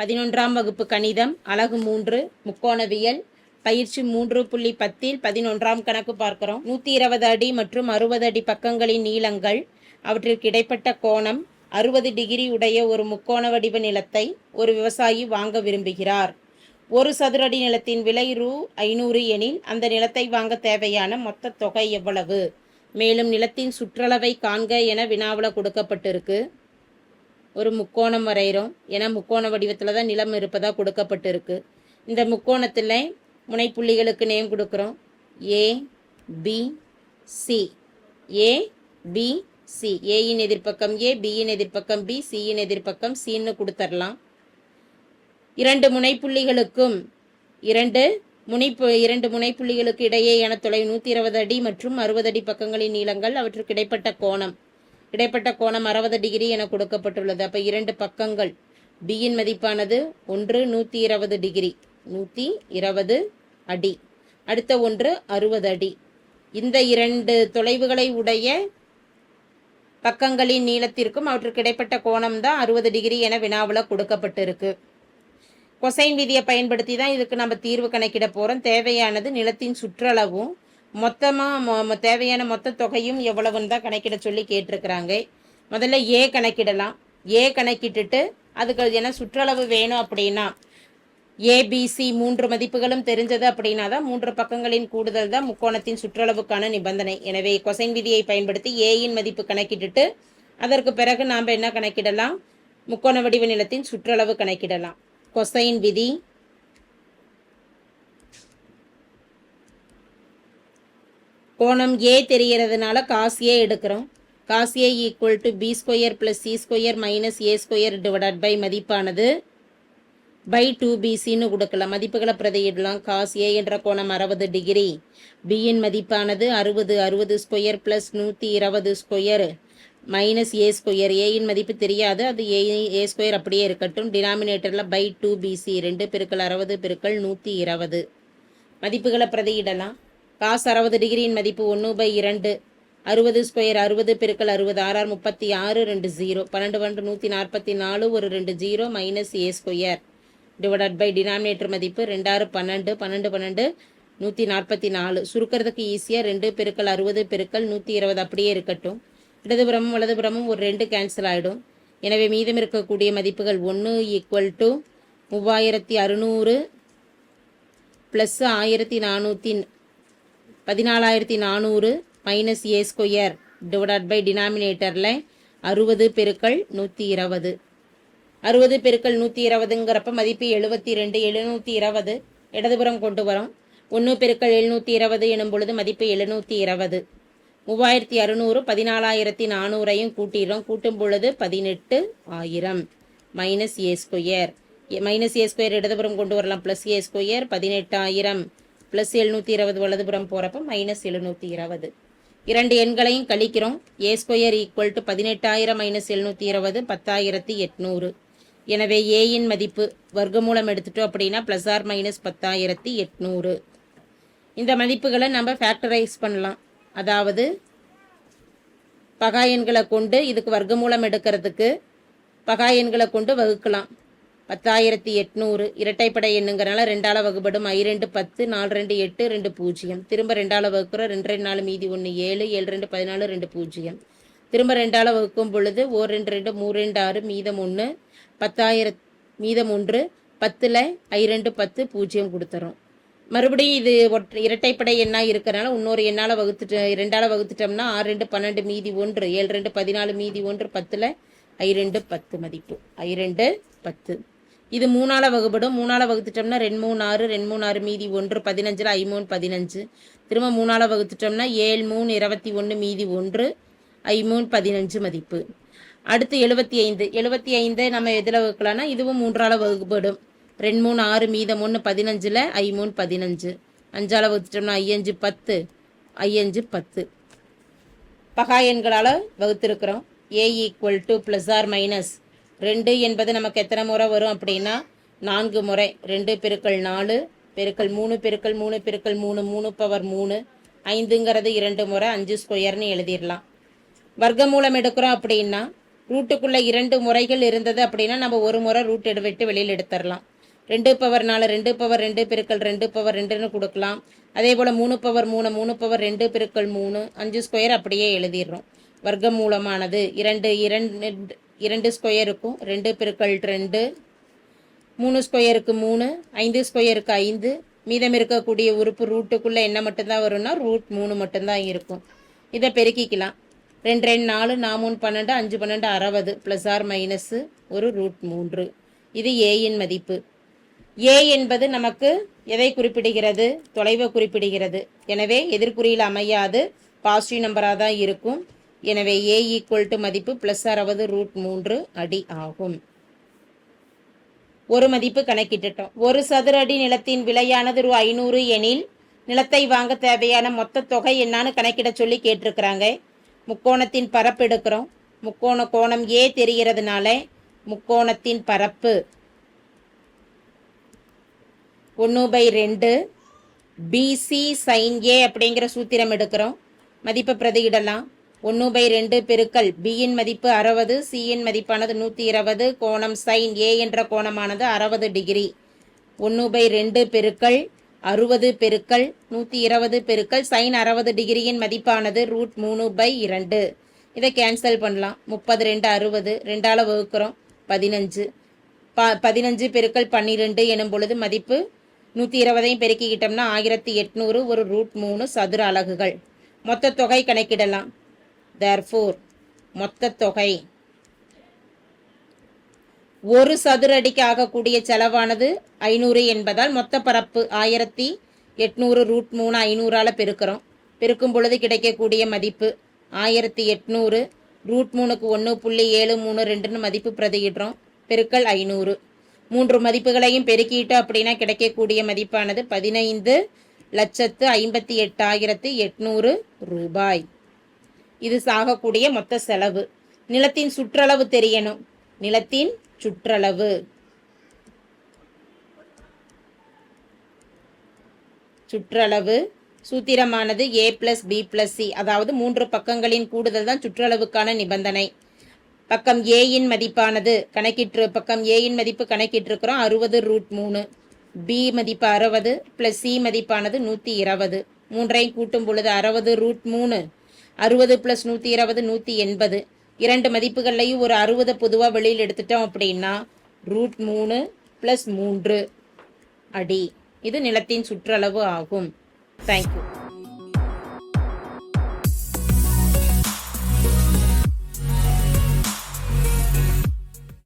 பதினொன்றாம் வகுப்பு கணிதம் அலகு மூன்று முக்கோணவியல் பயிற்சி மூன்று புள்ளி பத்தில் பதினொன்றாம் கணக்கு பார்க்கிறோம். நூற்றி இருபது அடி மற்றும் அறுபது அடி பக்கங்களின் நீளங்கள் அவற்றிற்கு இடைப்பட்ட கோணம் அறுபது டிகிரி உடைய ஒரு முக்கோண வடிவ நிலத்தை ஒரு விவசாயி வாங்க விரும்புகிறார். ஒரு சதுரடி நிலத்தின் விலை ரூ. ஐநூறு எனில் அந்த நிலத்தை வாங்க தேவையான மொத்த தொகை எவ்வளவு? மேலும் நிலத்தின் சுற்றளவை காண்க என வினாவில் கொடுக்கப்பட்டிருக்கு. ஒரு முக்கோணம் வரைகிறோம். ஏன்னா முக்கோண வடிவத்தில் தான் நிலம் இருப்பதாக கொடுக்கப்பட்டிருக்கு. இந்த முக்கோணத்தில் முனைப்புள்ளிகளுக்கு நேம் கொடுக்குறோம். A B C A B C ஏயின் எதிர்ப்பக்கம் ஏ பியின் எதிர்ப்பக்கம் பி சியின் எதிர்ப்பக்கம் சின்னு கொடுத்துடலாம் இரண்டு முனைப்புள்ளிகளுக்கும் இரண்டு முனைப்பு இரண்டு முனைப்புள்ளிகளுக்கு இடையேயான தொலை நூற்றி இருபது அடி மற்றும் அறுபது அடி பக்கங்களின் நீளங்கள் அவற்றுக்கு இடைப்பட்ட கோணம். இடைப்பட்ட கோணம் அறுபது டிகிரி என கொடுக்கப்பட்டுள்ளது. அப்போ இரண்டு பக்கங்கள். பியின் மதிப்பானது ஒன்று நூற்றி இருபது டிகிரி. நூற்றி இருபது அடி. அடுத்த ஒன்று அறுபது அடி. இந்த இரண்டு தொலைவுகளை உடைய பக்கங்களின் நீளத்திற்கும் அவற்றுக்கு இடைப்பட்ட கோணம் தான் அறுபது டிகிரி என வினாவில் கொடுக்கப்பட்டிருக்கு. கொசைன் விதியை பயன்படுத்தி தான் இதுக்கு நம்ம தீர்வு கணக்கிட போகிறோம் தேவையானது நிலத்தின் சுற்றளவும் மொத்தமாக தேவையான மொத்த தொகையும் எவ்வளவுன்னு தான் கணக்கிட சொல்லி கேட்டிருக்கிறாங்க. முதல்ல ஏ கணக்கிடலாம். ஏ கணக்கிட்டுட்டு அதுக்கு ஏன்னா சுற்றளவு வேணும் அப்படின்னா ஏபிசி மூன்று மதிப்புகளும் தெரிஞ்சது அப்படின்னா தான் மூன்று பக்கங்களின் கூடுதல் தான் முக்கோணத்தின் சுற்றளவுக்கான நிபந்தனை. எனவே கொசைன் விதியை பயன்படுத்தி ஏயின் மதிப்பு கணக்கிட்டுட்டு அதற்கு பிறகு நாம் என்ன கணக்கிடலாம்? முக்கோண வடிவ நிலத்தின் சுற்றளவு கணக்கிடலாம். கொசைன் விதி கோணம் ஏ தெரிகிறதுனால காஸ் ஏ எடுக்கிறோம். Cos A equal to B square plus C square minus A square divided by மதிப்பானது பை டூ பிசின்னு கொடுக்கலாம். மதிப்புகளை பிரதியிடலாம். காஸ் ஏ என்ற கோணம் அறுபது டிகிரி பியின் மதிப்பானது அறுபது அறுபது ஸ்கொயர் ப்ளஸ் நூற்றி இருபது ஸ்கொயர் மைனஸ் ஏ ஸ்கொயர் ஏயின் மதிப்பு தெரியாது. அது ஏ ஏ ஸ்கொயர் அப்படியே இருக்கட்டும். டினாமினேட்டரில் பை டூ பிசி ரெண்டு பெருக்கள் அறுபது பெருக்கள் நூற்றி இருபது. மதிப்புகளை பிரதியிடலாம். காஸ் அறுபது டிகிரியின் மதிப்பு ஒன்று பை இரண்டு. அறுபது ஸ்கொயர் அறுபது பெருக்கள் அறுபது ஆறார் முப்பத்தி ஆறு ரெண்டு ஜீரோ. பன்னெண்டு பன்னெண்டு நூற்றி நாற்பத்தி நாலு ஒரு ரெண்டு zero minus A square. Divided by denominator மதிப்பு ரெண்டாறு பன்னெண்டு பன்னெண்டு பன்னெண்டு நூற்றி நாற்பத்தி நாலு. சுருக்கிறதுக்கு ஈஸியாக ரெண்டு பெருக்கள் அறுபது பெருக்கள் நூற்றி இருபது அப்படியே இருக்கட்டும். இடதுபுறமும் வலதுபுறமும் ஒரு ரெண்டு கேன்சல் ஆகிடும் எனவே மீதம் இருக்கக்கூடிய மதிப்புகள் ஒன்று ஈக்குவல் டு மூவாயிரத்தி அறுநூறு ப்ளஸ் ஆயிரத்தி நானூற்றி பதினாலாயிரத்தி நானூறு minus A square divide by டினாமினேட்டரில் அறுபது பெருக்கள் நூற்றி இருபது. அறுபது பெருக்கள் நூற்றி இருபதுங்கிறப்ப மதிப்பு எழுபத்தி ரெண்டு எழுநூற்றி இருபது இடதுபுறம் கொண்டு வரோம். ஒன்று பெருக்கள் எழுநூற்றி இருபது எனும் பொழுது மதிப்பு எழுநூற்றி இருபது. மூவாயிரத்தி அறுநூறு பதினாலாயிரத்தி நானூறையும் கூட்டிடுறோம். கூட்டும் பொழுது பதினெட்டு ஆயிரம் minus A square minus A square இடதுபுறம் கொண்டு வரலாம். ப்ளஸ் ஏ ஸ்கொயர் பதினெட்டாயிரம் ப்ளஸ் எழுநூற்றி இருபது வலதுபுறம் போகிறப்ப மைனஸ் எழுநூற்றி இருபது. இரண்டு எண்களையும் கழிக்கிறோம். ஏ ஸ்கொயர் ஈக்குவல் டு பதினெட்டாயிரம் மைனஸ் எழுநூற்றி இருபது பத்தாயிரத்தி எட்நூறு. எனவே ஏயின் மதிப்பு வர்க்கமூலம் எடுத்துட்டோம் அப்படின்னா ப்ளஸ் ஆர் மைனஸ் பத்தாயிரத்தி எட்நூறு. இந்த மதிப்புகளை நம்ம ஃபேக்டரைஸ் பண்ணலாம். அதாவது பகா எண்களை கொண்டு இதுக்கு வர்க்கமூலம் எடுக்கிறதுக்கு பகா எண்களை கொண்டு வகுக்கலாம். பத்தாயிரத்தி எட்நூறு இரட்டைப்படை எண்ணுங்கிறனால ரெண்டால வகுப்படும் ஐ ரெண்டு பத்து நாலு ரெண்டு எட்டு ரெண்டு பூஜ்ஜியம். திரும்ப ரெண்டால வகுக்கிறோம் ரெண்டு ரெண்டு நாலு மீதி ஒன்று ஏழு ஏழு ரெண்டு பதினாலு ரெண்டு பூஜ்ஜியம். திரும்ப ரெண்டால வகுக்கும் பொழுது ஓர் ரெண்டு ரெண்டு மூணு ரெண்டு ஆறு மீதம் ஒன்று பத்தாயிர மீதம் ஒன்று பத்தில் ஐ ரெண்டு பத்து பூஜ்ஜியம் கொடுத்துறோம். மறுபடியும் இது ஒற்றை இரட்டைப்படை எண்ணாக இருக்கிறனால இன்னொரு எண்ணால் வகுத்துட்டு ரெண்டால் வகுத்துட்டோம்னா ஆறு ரெண்டு பன்னெண்டு மீதி ஒன்று ஏழு ரெண்டு பதினாலு மீதி ஒன்று பத்தில் ஐ ரெண்டு பத்து மதிப்பு. ஐ ரெண்டு பத்து. இது மூணால் வகுப்படும் மூணால் வகுத்துட்டோம்னா ரெண்டு மூணு ஆறு ரெண்டு மூணு ஆறு மீதி ஒன்று பதினஞ்சில் ஐமூணு பதினஞ்சு. திரும்ப மூணால் வகுத்துட்டோம்னா ஏழு மூணு இருபத்தி ஒன்று மீதி ஒன்று ஐமூணு பதினஞ்சு மதிப்பு. அடுத்து எழுபத்தி ஐந்து. எழுபத்தி ஐந்து நம்ம எதில் வகுக்கலாம்னா இதுவும் மூன்றால் வகுப்படும் ரெண்டு மூணு ஆறு மீதம் ஒன்று பதினஞ்சில் ஐமூணு பதினஞ்சு. அஞ்சால் வகுத்துட்டோம்னா ஐயஞ்சு பத்து. ஐயஞ்சு பத்து. பகா எண்களால் வகுத்திருக்கிறோம். A equal to plus or minus ரெண்டு என்பது நமக்கு எத்தனை முறை வரும் அப்படின்னா நான்கு முறை. ரெண்டு பெருக்கள் நாலு பெருக்கள் மூணு பெருக்கள் மூணு பெருக்கள் மூணு மூணு பவர் மூணு. ஐந்துங்கிறது இரண்டு முறை அஞ்சு ஸ்கொயர்னு எழுதிடலாம். வர்க்கமூலம் எடுக்கிறோம் அப்படின்னா ரூட்டுக்குள்ளே இரண்டு முறைகள் இருந்தது அப்படின்னா நம்ம ஒரு முறை ரூட் எடு விட்டு வெளியில் எடுத்துடலாம். ரெண்டு பவர் நாலு ரெண்டு பவர் ரெண்டு பெருக்கள் ரெண்டு பவர் ரெண்டுன்னு கொடுக்கலாம். அதே போல் மூணு பவர் மூணு மூணு பவர் ரெண்டு பெருக்கள் மூணு அஞ்சு ஸ்கொயர் அப்படியே எழுதிடுறோம். வர்க்க மூலமானது இரண்டு இரண்டு இரண்டு ஸ்கொயருக்கும் ரெண்டு பெருக்கள் ரெண்டு. மூணு ஸ்கொயருக்கு மூணு. ஐந்து ஸ்கொயருக்கு ஐந்து. மீதம் இருக்கக்கூடிய உறுப்பு ரூட்டுக்குள்ளே என்ன மட்டும்தான் வரும்னா ரூட் மூணு மட்டும்தான் இருக்கும். இதை பெருக்கிக்கலாம். ரெண்டு ரெண்டு நாலு நான் மூணு பன்னெண்டு அஞ்சு பன்னெண்டு அறுபது ப்ளஸ் ஆர் மைனஸு ஒரு ரூட் மூன்று. இது ஏயின் மதிப்பு. ஏ என்பது நமக்கு எதை குறிப்பிடுகிறது? தொலைவை குறிப்பிடுகிறது. எனவே எதிர்குறியில் அமையாது. பாசிட்டிவ் நம்பராக தான் இருக்கும். எனவே ஏ ஈக்குவல் டு மதிப்பு ப்ளஸ் அறுபது ரூட் மூன்று அடி ஆகும். ஒரு மதிப்பு கணக்கிட்டுட்டோம். ஒரு சதுர அடி நிலத்தின் விலையானது ரூ ஐநூறு எனில் நிலத்தை வாங்க தேவையான மொத்த தொகை என்னான்னு கணக்கிட சொல்லி கேட்டிருக்கிறாங்க. முக்கோணத்தின் பரப்பு எடுக்கிறோம். முக்கோண கோணம் ஏ தெரிகிறதுனால முக்கோணத்தின் பரப்பு ஒன்று பை ரெண்டு பிசி சைன் ஏ அப்படிங்கிற சூத்திரம் எடுக்கிறோம். மதிப்பை பிரதியிடலாம். ஒன்று பை ரெண்டு பெருக்கல். பியின் மதிப்பு அறுபது சியின் மதிப்பானது நூற்றி இருபது கோணம் சைன் ஏ என்ற கோணமானது அறுபது டிகிரி. ஒன்று பை ரெண்டு பெருக்கல் அறுபது பெருக்கல் நூற்றி இருபது பெருக்கல். சைன் அறுபது டிகிரியின் மதிப்பானது ரூட் மூணு பை இரண்டு. இதை கேன்சல் பண்ணலாம். முப்பது ரெண்டு அறுபது. ரெண்டால் வகுக்கிறோம். பதினஞ்சு. ப பதினஞ்சு பெருக்கல் பன்னிரெண்டு எனும் பொழுது மதிப்பு நூற்றி இருபதையும் பெருக்கிக்கிட்டோம்னா ஆயிரத்தி எட்நூறு ஒரு ரூட் மூணு சதுர அலகுகள். மொத்த தொகை கணக்கிடலாம். தர்ஃபூர் மொத்த தொகை. ஒரு சதுர அடிக்கு ஆகக்கூடிய செலவானது ஐநூறு என்பதால் மொத்த பரப்பு ஆயிரத்தி எட்நூறு ரூட் மூணு ஐநூறால் பெருக்கிறோம். பெருக்கும் பொழுது கிடைக்கக்கூடிய மதிப்பு ஆயிரத்தி எட்நூறு ரூட் மூணுக்கு ஒன்று புள்ளி ஏழு மூணு ரெண்டுன்னு மதிப்பு பிரதியிடுறோம். பெருக்கல் ஐநூறு. மூன்று மதிப்புகளையும் பெருக்கிட்டோம் அப்படின்னா கிடைக்கக்கூடிய மதிப்பானது பதினைந்து லட்சத்து ஐம்பத்தி எட்டாயிரத்து எட்நூறு ரூபாய். இது சாகக்கூடிய மொத்த செலவு. நிலத்தின் சுற்றளவு தெரியணும். நிலத்தின் சுற்றளவு. சுற்றளவு. சூத்திரமானது A plus B plus C அதாவது மூன்று பக்கங்களின் கூடுதல் தான் சுற்றளவுக்கான நிபந்தனை. பக்கம் ஏயின் மதிப்பானது கணக்கிட்டு பக்கம் ஏயின் மதிப்பு கணக்கிட்டிருக்கிறோம். அறுபது ரூட் மூணு. பி மதிப்பு அறுபது ப்ளஸ் சி மதிப்பானது நூற்றி இருபது. மூன்றையும் கூட்டும் பொழுது அறுபது ரூட் மூணு. அறுபது ப்ளஸ் நூற்றி இருபது நூற்றி எண்பது. இரண்டு மதிப்புகள்லையும் ஒரு அறுபதை பொதுவாக வெளியில் எடுத்துட்டோம் அப்படின்னா ரூட் மூணு ப்ளஸ் மூன்று அடி. இது நிலத்தின் சுற்றளவு ஆகும். தேங்க்யூ